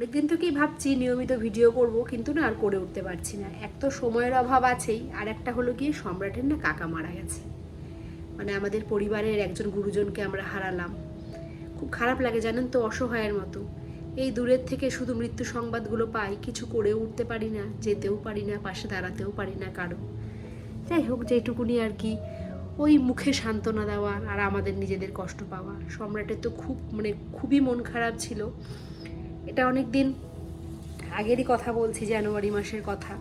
অনেকদিন থেকেই ভাবছি নিয়মিত ভিডিও করব, কিন্তু না আর করে উঠতে পারছি না। এক তো সময়ের অভাব আছেই, আর একটা হলো গিয়ে সম্রাটের না কাকা মারা গেছে। মানে আমাদের পরিবারের একজন গুরুজনকে আমরা হারালাম। খুব খারাপ লাগে জানেন তো অসহায়ের মতো। এই দূরের থেকে শুধু মৃত্যু সংবাদগুলো পাই, কিছু করে উঠতে পারি না, যেতেও পারি না, পাশে দাঁড়াতেও পারি না কারও। যাই হোক, যেটুকুনি আর কি, ওই মুখে সান্ত্বনা দেওয়া আর আমাদের নিজেদের কষ্ট পাওয়া। সম্রাটের তো খুব মানে খুবই মন খারাপ ছিল। এটা অনেক দিন আগেরই কথা বলছি জানুয়ারি মাসের কথা।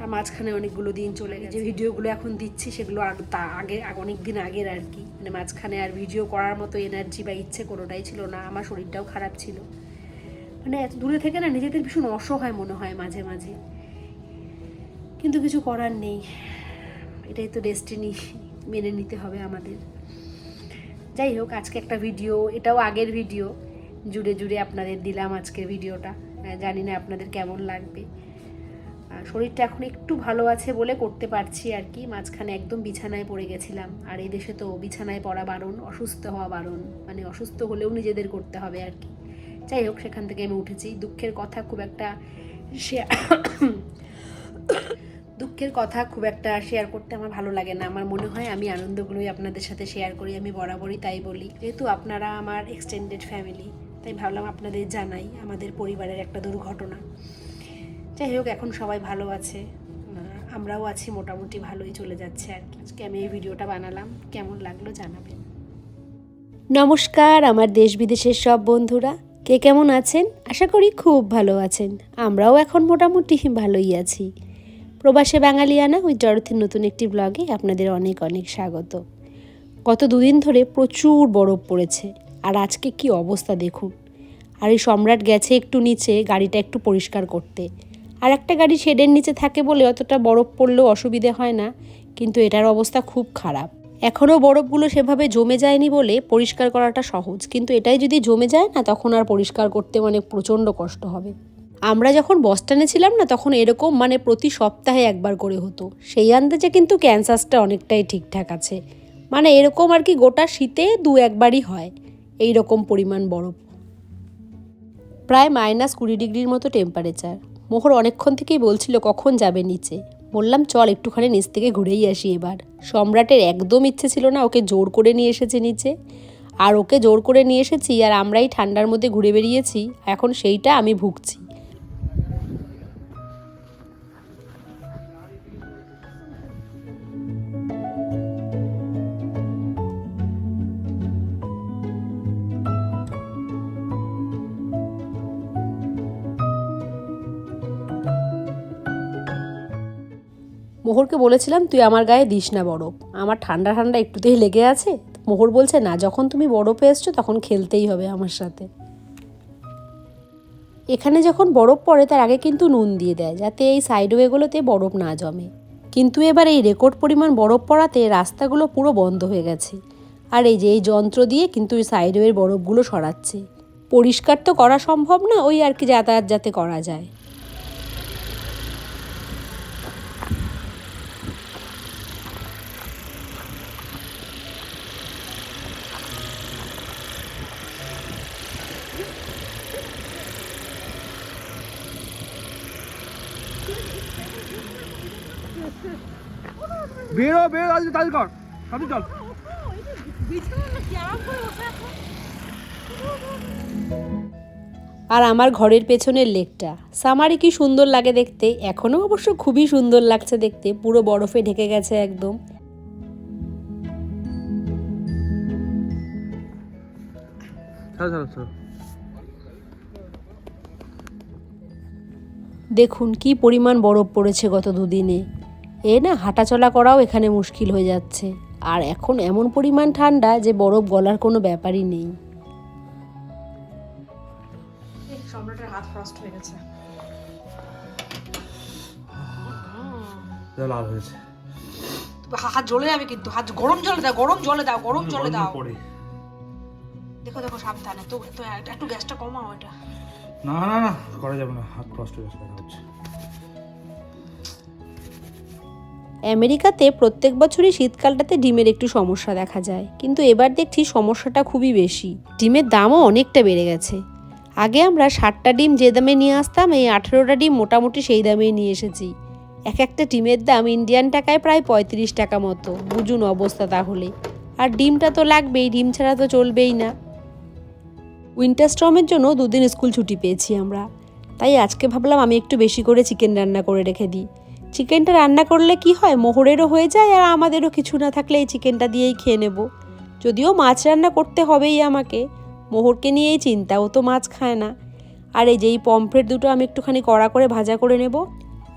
আর মাঝখানে অনেকগুলো দিন চলে গেছে। ভিডিওগুলো এখন দিচ্ছি সেগুলো আর তা আগে অনেক দিন আগের আর কি। মানে মাঝখানে আর ভিডিও করার মতো এনার্জি বা ইচ্ছে কোনোটাই ছিল না আমার শরীরটাও খারাপ ছিল। মানে এত দূরে থেকে না নিজেদের ভীষণ অসহায় মনে হয় মাঝে মাঝে। কিন্তু কিছু করার নেই। এটাই তো ডেস্টিনি মেনে নিতে হবে আমাদের। যাই হোক আজকে একটা ভিডিও এটাও আগের ভিডিও জুড়ে জুড়ে আপনাদের দিলাম আজকের ভিডিওটা। জানি না আপনাদের কেমন লাগবে। শরীরটা এখন একটু ভালো আছে বলে করতে পারছি আর কি। মাঝখানে একদম বিছানায় পড়ে গেছিলাম। আর এই দেশে তো বিছানায় পড়া বারণ, অসুস্থ হওয়া বারণ। মানে অসুস্থ হলেও নিজেদের করতে হবে আর কি। যাই হোক, সেখান থেকে আমি উঠেছি। দুঃখের কথা খুব একটা শেয়ার দুঃখের কথা খুব একটা শেয়ার করতে আমার ভালো লাগে না। আমার মনে হয় আমি আনন্দগুলোই আপনাদের সাথে শেয়ার করি, আমি বরাবরই তাই বলি। যেহেতু আপনারা আমার এক্সটেন্ডেড ফ্যামিলি তাই ভাবলাম আপনাদের জানাই আমাদের পরিবারের একটা দুর্ঘটনা। যাই হোক, এখন সবাই ভালো আছে। আমরাও আছি, মোটামুটি ভালোই চলে যাচ্ছে আর কি। আজকে আমি এই ভিডিওটা বানালাম। কেমন লাগল জানাবেন। নমস্কার, আমার দেশ বিদেশের সব বন্ধুরা। কে কেমন আছেন? আশা করি খুব ভালো আছেন। আমরাও এখন মোটামুটি ভালোই আছি। প্রবাসে বাঙালিয়ানা ওই জড়থের নতুন একটি ব্লগে আপনাদের অনেক অনেক স্বাগত। গত দুদিন ধরে প্রচুর বরফ পড়েছে। আর আজকে কি অবস্থা দেখুন। আর এই সম্রাট গেছে একটু নিচে, গাড়িটা একটু পরিষ্কার করতে। আর একটা গাড়ি শেডের নিচে থাকে বলে অতটা বরফ পড়লেও অসুবিধে হয় না, কিন্তু এটার অবস্থা খুব খারাপ। এখনও বরফগুলো সেভাবে জমে যায়নি বলে পরিষ্কার করাটা সহজ, কিন্তু এটাই যদি জমে যায় না, তখন আর পরিষ্কার করতে মানে প্রচণ্ড কষ্ট হবে। আমরা যখন বস্টানে ছিলাম না, তখন এরকম মানে প্রতি সপ্তাহে একবার করে হতো। সেই আন্দাজে কিন্তু ক্যান্সাসটা অনেকটাই ঠিকঠাক আছে। মানে এরকম আর কি গোটা শীতে দু একবারই হয়। এই রকম পরিমাণ বরফ। প্রায় মাইনাস কুড়ি ডিগ্রির মতো টেম্পারেচার মোহর অনেকক্ষণ থেকেই বলছিল, কখন যাবে নিচে? বললাম, চল একটুখানি নিচ থেকে ঘুরেই আসি এবার। সম্রাটের একদম ইচ্ছে ছিল না ওকে জোর করে নিয়ে এসেছে নিচে। আর ওকে জোর করে নিয়ে এসেছি আর আমরাই ঠান্ডার মধ্যে ঘুরে বেরিয়েছি এখন সেইটা আমি ভুগছি। মোহরকে বলেছিলাম, তুই আমার গায়ে দিস না বরফ আমার ঠান্ডা ঠান্ডা একটুতেই লেগে আছে। মোহর বলছে, না, যখন তুমি বরফে এসছো, তখন খেলতেই হবে আমার সাথে। এখানে যখন বরফ পড়ে, তার আগে কিন্তু নুন দিয়ে দেয়, যাতে এই সাইডওয়েগুলোতে বরফ না জমে। কিন্তু এবার এই রেকর্ড পরিমাণ বরফ পড়াতে রাস্তাগুলো পুরো বন্ধ হয়ে গেছে। আর এই যে, এই যন্ত্র দিয়ে কিন্তু এই সাইডওয়ের বরফগুলো সরাচ্ছে। পরিষ্কার তো করা সম্ভব না, ওই আর কি যাতায়াত যাতে করা যায়। বেরো বেরো তাড়াতাড়ি তাড়াতাড়ি কর। তাড়াতাড়ি চল। আর আমার ঘরের পেছনের লেকটা সামারি কি সুন্দর লাগে দেখতে এখনও অবশ্য খুবই সুন্দর লাগছে দেখতে পুরো বরফে ঢেকে গেছে একদম। দেখুন কি পরিমাণ বরফ পড়েছে গত দুদিনে। এ না হাঁটাচলা করাও এখানে মুশকিল হয়ে যাচ্ছে। আর এখন এমন পরিমাণ ঠান্ডা যে বরফ গলার কোনো ব্যাপারই নেই। সম্রাটের হাত ফ্রস্ট হয়ে গেছে। লাল হয়েছে। হাত জ্বলে যাবে কিন্তু। হাত গরম জলে দাও গরম জলে দাও গরম জলে দাও। দেখো দেখো সাবধানে। তো একটু গ্যাসটা কমাও এটা। না না না করা যাবে না। হাত কষ্ট হয়ে গেছে আমেরিকাতে প্রত্যেক বছরই শীতকালটাতে ডিমের একটু সমস্যা দেখা যায়। কিন্তু এবার দেখছি সমস্যাটা খুবই বেশি। ডিমের দামও অনেকটা বেড়ে গেছে। আগে আমরা ষাটটা ডিম যে দামে নিয়ে আসতাম, এই আঠেরোটা ডিম মোটামুটি সেই দামেই নিয়ে এসেছি। এক একটা ডিমের দাম ইন্ডিয়ান টাকায় প্রায় পঁয়ত্রিশ টাকা মতো। বুঝুন অবস্থা তাহলে। আর ডিমটা তো লাগবেই, ডিম ছাড়া তো চলবেই না। উইন্টার স্টর্মের জন্য দুদিন স্কুল ছুটি পেয়েছি আমরা। তাই আজকে ভাবলাম আমি একটু বেশি করে চিকেন রান্না করে রেখে দিই। চিকেনটা রান্না করলে কি হয়? মোহরেরও হয়ে যায় আর আমাদেরও কিছু না থাকলে এই চিকেনটা দিয়েই খেয়ে নেব। যদিও মাছ রান্না করতে হবেই আমাকে। মোহরকে নিয়েই চিন্তা, ও তো মাছ খায় না। আর এই যে এই পমফ্রেট দুটো আমি একটুখানি কড়া করে ভাজা করে নেব।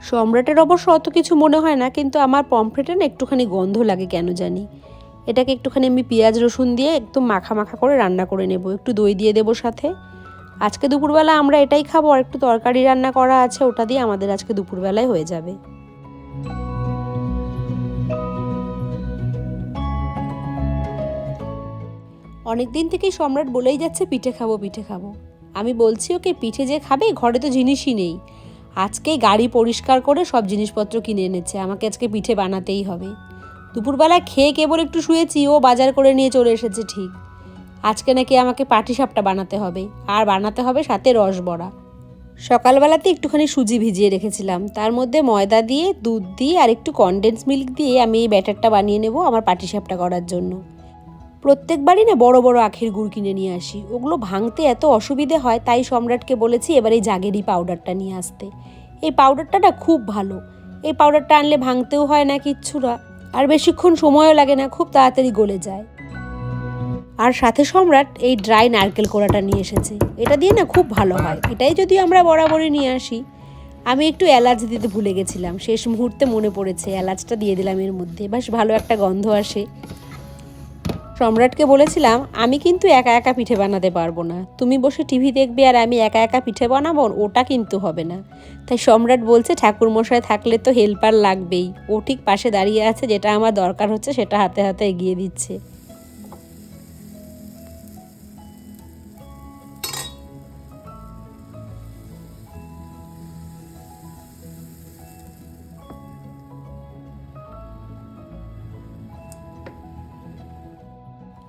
সম্রাটের অবশ্য অত কিছু মনে হয় না, কিন্তু আমার পমফ্রেটে না একটুখানি গন্ধ লাগে কেন জানি। এটাকে একটুখানি আমি পেঁয়াজ, রসুন দিয়ে একদম মাখা মাখা করে রান্না করে নেব। একটু দই দিয়ে দেবো সাথে। আজকে দুপুরবেলা আমরা এটাই খাব, আর একটু তরকারি রান্না করা আছে, ওটা দিয়ে আমাদের আজকে দুপুরবেলায় হয়ে যাবে। অনেক দিন থেকেই সম্রাট বলেই যাচ্ছে, পিঠে খাব পিঠে খাব। আমি বলছি, ওকে পিঠে যে খাবে, ঘরে তো জিনিসই নেই। আজকে গাড়ি পরিষ্কার করে সব জিনিসপত্র কিনে এনেছে, আমাকে আজকে পিঠে বানাতেই হবে। দুপুরবেলা খেয়ে কেবল একটু শুয়েছি, ও বাজার করে নিয়ে চলে এসেছে ঠিক। আজকে নাকি আমাকে পাটিসাপটা বানাতে হবে, আর বানাতে হবে সাথে রস বড়া। সকালবেলাতে একটুখানি সুজি ভিজিয়ে রেখেছিলাম, তার মধ্যে ময়দা দিয়ে, দুধ দিয়ে, আর একটু কনডেন্স মিল্ক দিয়ে আমি এই ব্যাটারটা বানিয়ে নেব আমার পাটিসাপটা করার জন্য। প্রত্যেকবারই না বড় বড় আখের গুড় কিনে নিয়ে আসি। ওগুলো ভাঙতে এত অসুবিধে হয়, তাই সম্রাটকে বলেছি এবার এই জাগেরি পাউডারটা নিয়ে আসতে। এই পাউডারটা না খুব ভালো। এই পাউডারটা আনলে ভাঙতেও হয় না কিচ্ছু না। আর বেশিক্ষণ সময়ও লাগে না, খুব তাড়াতাড়ি গলে যায়। আর সাথে সম্রাট এই ড্রাই নারকেল কোড়াটা নিয়ে এসেছে। এটা দিয়ে না খুব ভালো হয়। এটাই যদি আমরা বরাবরই নিয়ে আসি। আমি একটু এলাচ দিতে ভুলে গেছিলাম। শেষ মুহূর্তে মনে পড়েছে, এলাচটা দিয়ে দিলাম এর মধ্যে। বেশ ভালো একটা গন্ধ আসে। সম্রাটকে বলেছিলাম, আমি কিন্তু একা একা পিঠে বানাতে পারব না। তুমি বসে টিভি দেখবে আর আমি একা একা পিঠে বানাবো, ওটা কিন্তু হবে না। তাই সম্রাট বলছে, ঠাকুরমশাই থাকলে তো হেল্পার লাগবেই। ও ঠিক পাশে দাঁড়িয়ে আছে, যেটা আমার দরকার হচ্ছে, সেটা হাতে হাতে এগিয়ে দিচ্ছে।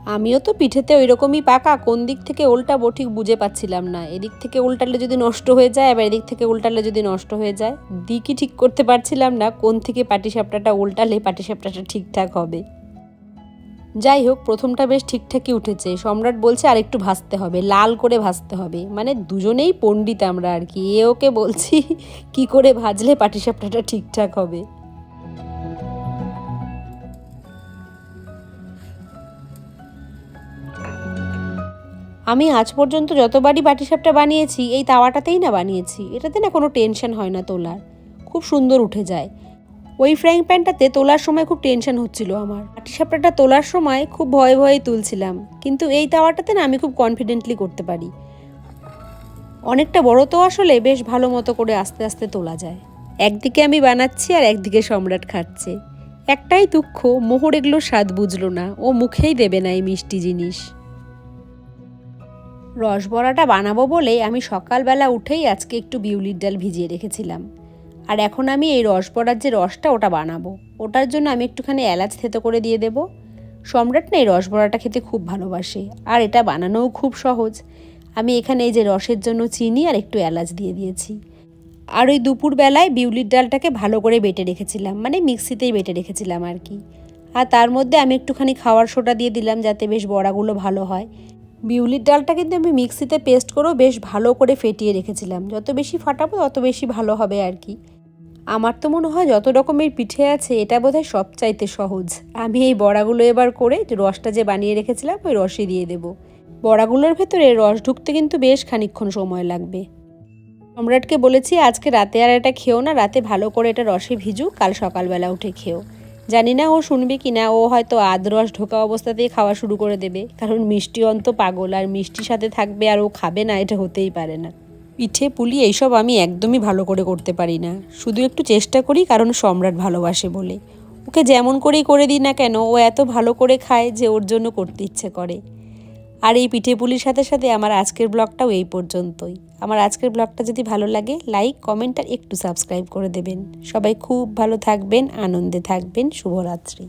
আমিও তো পিঠেতে ওই রকমই পাকা, কোন দিক থেকে উল্টাবো ঠিক বুঝে পাচ্ছিলাম না। এদিক থেকে উল্টালে যদি নষ্ট হয়ে যায়, আবার এদিক থেকে উল্টালে যদি নষ্ট হয়ে যায়, দিকই ঠিক করতে পারছিলাম না, কোন থেকে পাটিসাপটাটা উল্টালে পাটিসাপটাটা ঠিকঠাক হবে। যাই হোক, প্রথমটা বেশ ঠিকঠাকই উঠেছে। সম্রাট বলছে আর একটু ভাজতে হবে, লাল করে ভাজতে হবে। মানে দুজনেই পণ্ডিত আমরা আর কি। এ ওকে বলছি, কি করে ভাজলে পাটিসাপটাটা ঠিকঠাক হবে? আমি আজ পর্যন্ত যতবারই পাটিসাপটা বানিয়েছি, এই তাওয়াটাতেই না বানিয়েছি। এটাতে না কোনো টেনশন হয় না তোলার। খুব সুন্দর উঠে যায়। ওই ফ্রাইং প্যানটাতে তোলার সময় খুব টেনশন হচ্ছিল আমার। পাটিসাপটাটা তোলার সময় খুব ভয়ে ভয়ে তুলছিলাম। কিন্তু এই তাওয়াটাতে না আমি খুব কনফিডেন্টলি করতে পারি। অনেকটা বড় তো আসলে বেশ ভালো মতো করে আস্তে আস্তে তোলা যায়। একদিকে আমি বানাচ্ছি আর একদিকে সম্রাট খাচ্ছে। একটাই দুঃখ, মোহর এগুলো স্বাদ বুঝলো না। ও মুখেই দেবে না এই মিষ্টি জিনিস। রসবড়াটা বানাবো বলে আমি সকালবেলা উঠেই আজকে একটু বিউলির ডাল ভিজিয়ে রেখেছিলাম। আর এখন আমি এই রসবড়ার যে রসটা ওটা বানাবো। ওটার জন্য আমি একটুখানি এলাচ থেতো করে দিয়ে দেবো। সম্রাট না এই রসবড়াটা খেতে খুব ভালোবাসে। আর এটা বানানোও খুব সহজ। আমি এখানে এই যে রসের জন্য চিনি আর একটু এলাচ দিয়ে দিয়েছি। আর ওই দুপুরবেলায় বিউলির ডালটাকে ভালো করে বেটে রেখেছিলাম। মানে মিক্সিতেই বেটে রেখেছিলাম আর কি। আর তার মধ্যে আমি একটুখানি খাওয়ার সোটা দিয়ে দিলাম যাতে বেশ বড়াগুলো ভালো হয়। বিউলির ডালটা কিন্তু আমি মিক্সিতে পেস্ট করেও বেশ ভালো করে ফেটিয়ে রেখেছিলাম। যত বেশি ফাটাবো তত বেশি ভালো হবে আর কি। আমার তো মনে হয় যত রকমের পিঠে আছে এটা বোধ বোধহয় সবচাইতে সহজ। আমি এই বড়াগুলো এবার করে রসটা যে বানিয়ে রেখেছিলাম ওই রসে দিয়ে দেবো। বড়াগুলোর ভেতরে রস ঢুকতে কিন্তু বেশ খানিকক্ষণ সময় লাগবে। সম্রাটকে বলেছি, আজকে রাতে আর এটা খেও না, রাতে ভালো করে এটা রসে ভিজু কাল সকালবেলা উঠে খেও। জানি না ও শুনবে কি না ও হয়তো আদরস ঢোকা অবস্থাতেই খাওয়া শুরু করে দেবে। কারণ মিষ্টি অন্ত পাগল, আর মিষ্টির সাথে থাকবে আর ও খাবে না, এটা হতেই পারে না। পিঠে পুলি এইসব আমি একদমই ভালো করে করতে পারি না। শুধু একটু চেষ্টা করি, কারণ সম্রাট ভালোবাসে বলে। ওকে যেমন করেই করে দিই না কেন, ও এত ভালো করে খায় যে ওর জন্য করতে ইচ্ছে করে। আর এই পিঠে পুলির সাথে সাথে আমার আজকের ব্লগটাও এই পর্যন্তই। আমার আজকের ব্লগটা যদি ভালো লাগে লাইক কমেন্ট আর একটু সাবস্ক্রাইব করে দেবেন। সবাই খুব ভালো থাকবেন, আনন্দে থাকবেন। শুভরাত্রি।